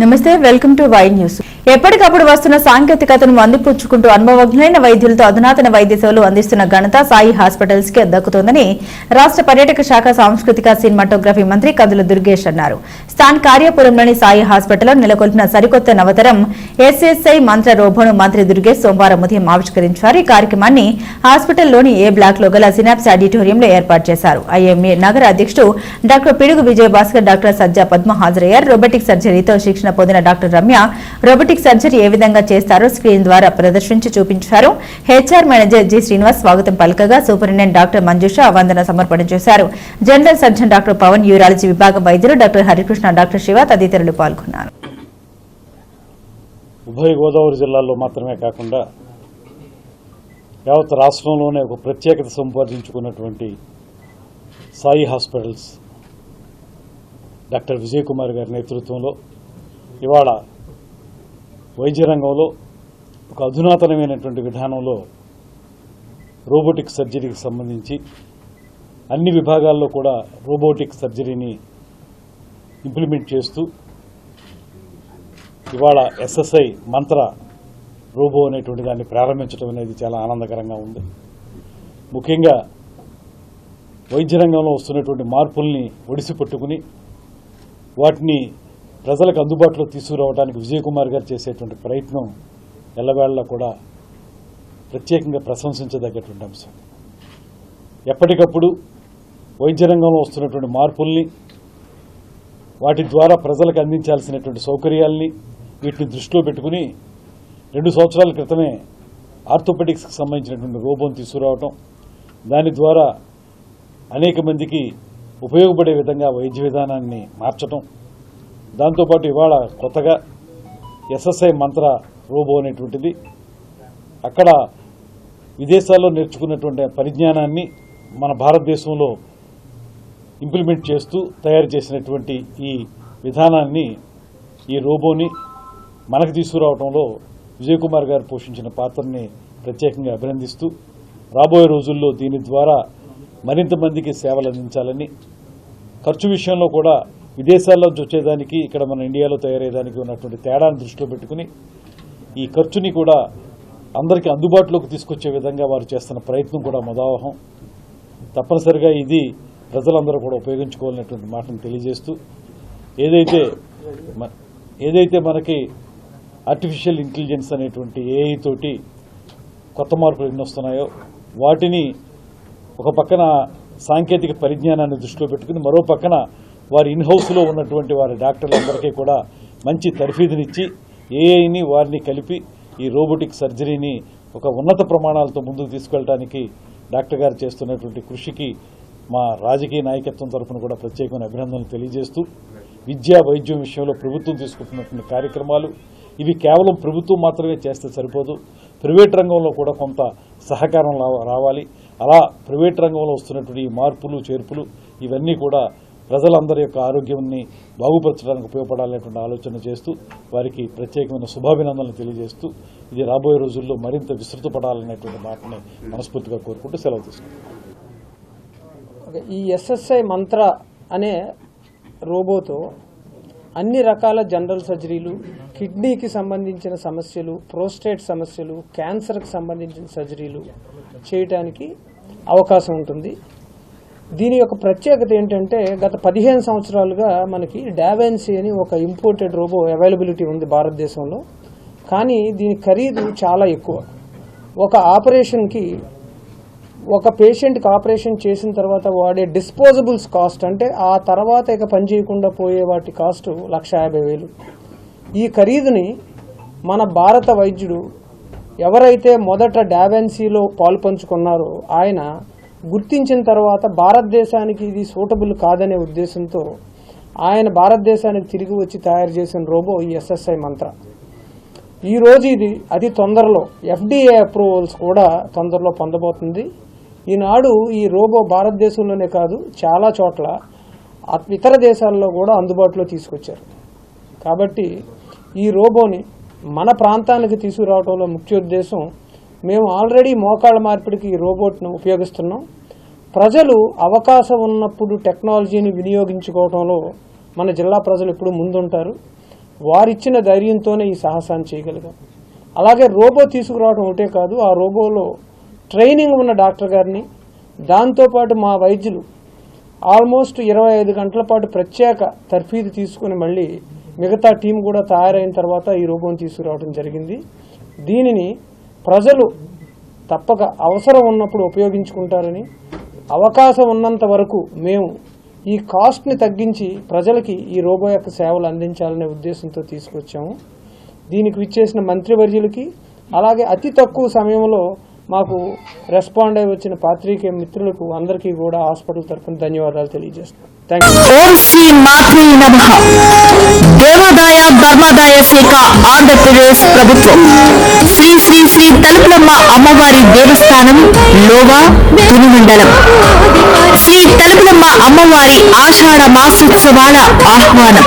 నమస్తే welcome to Y news. ఎప్పటికప్పుడు వస్తున్న సాంకేతికతను అందిపుచ్చుకుంటూ అనుభవజ్ఞులైన వైద్యులతో అధునాతన వైద్య సేవలు అందిస్తున్న ఘనత సాయి హాస్పిటల్స్కి దక్కుతోందని రాష్ట్ర పర్యాటక శాఖ సాంస్కృతిక సినిమాటోగ్రఫీ మంత్రి కదుల దుర్గేష్ అన్నారు. స్థాన్ కార్యపురంలోని సాయి హాస్పిటల్లో నెలకొల్పిన సరికొత్త నవతరం ఎస్ఎస్ఐ మంత్ర రోబోను మంత్రి దుర్గేష్ సోమవారం ఉదయం ఆవిష్కరించారు. ఈ కార్యక్రమాన్ని హాస్పిటల్లోని ఏ బ్లాక్లో గల సినాప్స్ ఆడిటోరియంలో ఏర్పాటు చేశారు. ఐఎంఏ నగర అధ్యక్షుడు డాక్టర్ పిడుగు విజయభాస్కర్ డాక్టర్ సజ్జా పద్మ హాజరయ్యారు. రోబోటిక్ సర్జరీతో శిక్షణ పొందిన డాక్టర్ రమ్య రోబోటిక్ సర్జరీ ఏ విధంగా చేస్తారో స్క్రీన్ ద్వారా ప్రదర్శించి చూపించారు. హెచ్ఆర్ మేనేజర్ జి శ్రీనివాస్ స్వాగతం పలకగా సూపరింటెండెంట్ డాక్టర్ మంజుష వందన సమర్పణ చేశారు. General surgeon doctor Pavan urology విభాగం వైద్యులు డాక్టర్ హరికృష్ణ డాక్టర్ శివ తదితరులు పాల్గొన్నారు. ఉభయ గోదావరి జిల్లాల్లో మాత్రమే కాకుండా యావత్ రాష్ట్రంలోనే ఒక ప్రత్యేకత సంపాదించుకున్నటువంటి సాయి హాస్పిటల్స్ డాక్టర్ విజయ్ కుమార్ గారి నేతృత్వంలో ఇవాళ వైద్య రంగంలో ఒక అధునాతనమైనటువంటి విధానంలో రోబోటిక్ సర్జరీకి సంబంధించి అన్ని విభాగాల్లో కూడా రోబోటిక్ సర్జరీని ఇంప్లిమెంట్ చేస్తూ ఇవాళ ఎస్ఎస్ఐ మంత్ర రోబో అనేటువంటి దాన్ని ప్రారంభించడం అనేది చాలా ఆనందకరంగా ఉంది. ముఖ్యంగా వైద్య రంగంలో వస్తున్నటువంటి మార్పుల్ని ఒడిసి పట్టుకుని వాటిని ప్రజలకు అందుబాటులో తీసుకురావడానికి విజయకుమార్ గారు చేసేటువంటి ప్రయత్నం ఎల్లవేళలా కూడా ప్రత్యేకంగా ప్రశంసించదగ్గటువంటి అంశం. ఎప్పటికప్పుడు వైద్య రంగంలో వస్తున్నటువంటి మార్పుల్ని వాటి ద్వారా ప్రజలకు అందించాల్సినటువంటి సౌకర్యాల్ని వీటిని దృష్టిలో పెట్టుకుని రెండు సంవత్సరాల క్రితమే ఆర్థోపెటిక్స్కి సంబంధించినటువంటి రోబోను తీసుకురావటం దాని ద్వారా అనేక మందికి ఉపయోగపడే విధంగా వైద్య విధానాన్ని మార్చటం దాంతోపాటు ఇవాళ కొత్తగా ఎస్ఎస్ఐ మంత్ర రోబో అనేటువంటిది అక్కడ విదేశాల్లో నేర్చుకున్నటువంటి పరిజ్ఞానాన్ని మన భారతదేశంలో ఇంప్లిమెంట్ చేస్తూ తయారు చేసినటువంటి ఈ విధానాన్ని ఈ రోబోని మనకు తీసుకురావడంలో విజయ్ కుమార్ గారు పోషించిన పాత్రని ప్రత్యేకంగా అభినందిస్తూ రాబోయే రోజుల్లో దీని ద్వారా మరింత మందికి సేవలు అందించాలని ఖర్చు విషయంలో కూడా విదేశాల్లో వచ్చేదానికి ఇక్కడ మన ఇండియాలో తయారయ్యేదానికి ఉన్నటువంటి తేడాను దృష్టిలో పెట్టుకుని ఈ ఖర్చుని కూడా అందరికీ అందుబాటులోకి తీసుకొచ్చే విధంగా వారు చేస్తున్న ప్రయత్నం కూడా ముదావహం తప్పనిసరిగా ఇది ప్రజలందరూ కూడా ఉపయోగించుకోవాలనేటువంటి మాటను తెలియజేస్తూ ఏదైతే మ- ఏదైతే మనకి ఆర్టిఫిషియల్ ఇంటెలిజెన్స్ అనేటువంటి ఏఐ తోటి కొత్త మార్పులు ఎన్ని వస్తున్నాయో వాటిని ఒక పక్కన సాంకేతిక పరిజ్ఞానాన్ని దృష్టిలో పెట్టుకుని మరో పక్కన వారి ఇన్హౌస్లో ఉన్నటువంటి వారి డాక్టర్లందరికీ కూడా మంచి తర్ఫీదునిచ్చి ఏఐని వారిని కలిపి ఈ రోబోటిక్ సర్జరీని ఒక ఉన్నత ప్రమాణాలతో ముందుకు తీసుకెళ్ళడానికి డాక్టర్ గారు చేస్తున్నటువంటి కృషికి మా రాజకీయ నాయకత్వం తరఫున కూడా ప్రత్యేకమైన అభినందనలు తెలియజేస్తూ విద్యా వైద్యం విషయంలో ప్రభుత్వం తీసుకుంటున్నటువంటి కార్యక్రమాలు ఇవి కేవలం ప్రభుత్వం మాత్రమే చేస్తే సరిపోదు. ప్రైవేట్ రంగంలో కూడా కొంత సహకారం రావ- రావాలి. అలా ప్రైవేట్ రంగంలో వస్తున్నటువంటి ఈ మార్పులు చేర్పులు ఇవన్నీ కూడా ప్రజలందరి యొక్క ఆరోగ్యాన్ని బాగుపరచడానికి ఉపయోగపడాలనేటువంటి ఆలోచన చేస్తూ వారికి ప్రత్యేకమైన శుభాభినందనలు తెలియజేస్తూ ఇది రాబోయే రోజుల్లో మరింత విస్తృతపడాలనేటువంటి మాటని మనస్ఫూర్తిగా కోరుకుంటూ సెలవు తీసుకుంటాం ఓకే, ఈ ఎస్ఎస్ఐ మంత్ర అనే రోబోతో అన్ని రకాల జనరల్ సర్జరీలు కిడ్నీకి సంబంధించిన సమస్యలు ప్రోస్టేట్ సమస్యలు క్యాన్సర్కి సంబంధించిన సర్జరీలు చేయటానికి అవకాశం ఉంటుంది. దీని యొక్క ప్రత్యేకత ఏంటంటే గత పదిహేను సంవత్సరాలుగా మనకి డావెన్సీ అని ఒక ఇంపోర్టెడ్ రోబో అవైలబిలిటీ ఉంది భారతదేశంలో. కానీ దీని ఖరీదు చాలా ఎక్కువ. ఒక ఆపరేషన్కి ఒక పేషెంట్కి ఆపరేషన్ చేసిన తర్వాత వాడే డిస్పోజబుల్స్ కాస్ట్ అంటే ఆ తర్వాత ఇక పని చేయకుండా పోయే వాటి కాస్ట్ లక్ష యాభై వేలు. ఈ ఖరీదుని మన భారత వైద్యుడు ఎవరైతే మొదట డావెన్సీలో పాల్పంచుకున్నారో ఆయన గుర్తించిన తర్వాత భారతదేశానికి ఇది సూటబుల్ కాదనే ఉద్దేశంతో ఆయన భారతదేశానికి తిరిగి వచ్చి తయారు చేసిన రోబో ఈ ఎస్ఎస్ఐ మంత్ర. ఈ రోజు ఇది అతి తొందరలో. ఎఫ్డిఏ అప్రూవల్స్ కూడా తొందరలో పొందబోతుంది. ఈనాడు ఈ రోబో భారతదేశంలోనే కాదు చాలా చోట్ల ఇతర దేశాల్లో కూడా అందుబాటులో తీసుకొచ్చారు. కాబట్టి ఈ రోబోని మన ప్రాంతానికి తీసుకురావడంలో ముఖ్య ఉద్దేశం మేము ఆల్రెడీ మోకాళ్ళ మార్పిడికి ఈ రోబోట్ను ఉపయోగిస్తున్నాం. ప్రజలు అవకాశం ఉన్నప్పుడు టెక్నాలజీని వినియోగించుకోవడంలో మన జిల్లా ప్రజలు ఇప్పుడు ముందుంటారు. వారిచ్చిన ధైర్యంతోనే ఈ సాహసాన్ని చేయగలిగాం. అలాగే రోబో తీసుకురావడం ఒకటే కాదు ఆ రోబోలో ట్రైనింగ్ ఉన్న డాక్టర్ గారిని దాంతోపాటు మా వైద్యులు ఆల్మోస్ట్ ఇరవై ఐదు గంటల పాటు ప్రత్యేక తర్ఫీదు తీసుకుని మళ్ళీ మిగతా టీం కూడా తయారైన తర్వాత ఈ రూపం తీసుకురావడం జరిగింది. దీనిని ప్రజలు తప్పక అవసరం ఉన్నప్పుడు ఉపయోగించుకుంటారని అవకాశం ఉన్నంత వరకు మేము ఈ కాస్ట్ని తగ్గించి ప్రజలకి ఈ రోబో యొక్క సేవలు అందించాలనే ఉద్దేశంతో తీసుకొచ్చాము. దీనికి విచ్చేసిన మంత్రివర్యులకి అలాగే అతి తక్కువ సమయంలో మాకు రెస్పాండ్ అయి వచ్చిన పాత్రికేయ మిత్రులకు అందరికీ కూడా హాస్పిటల్ తరఫున ధన్యవాదాలు తెలియజేస్తున్నాను థ్యాంక్ శ్రీ మాత్రే నమ. దేవాదాయ ధర్మాదాయ శాఖ ఆంధ్రప్రదేశ్ ప్రభుత్వం. శ్రీ శ్రీ శ్రీ తలుపులమ్మ అమ్మవారి దేవస్థానం లోవా తుని శ్రీ తలుపులమ్మ అమ్మవారి ఆషాఢ మాసోత్సవాల ఆహ్వానం.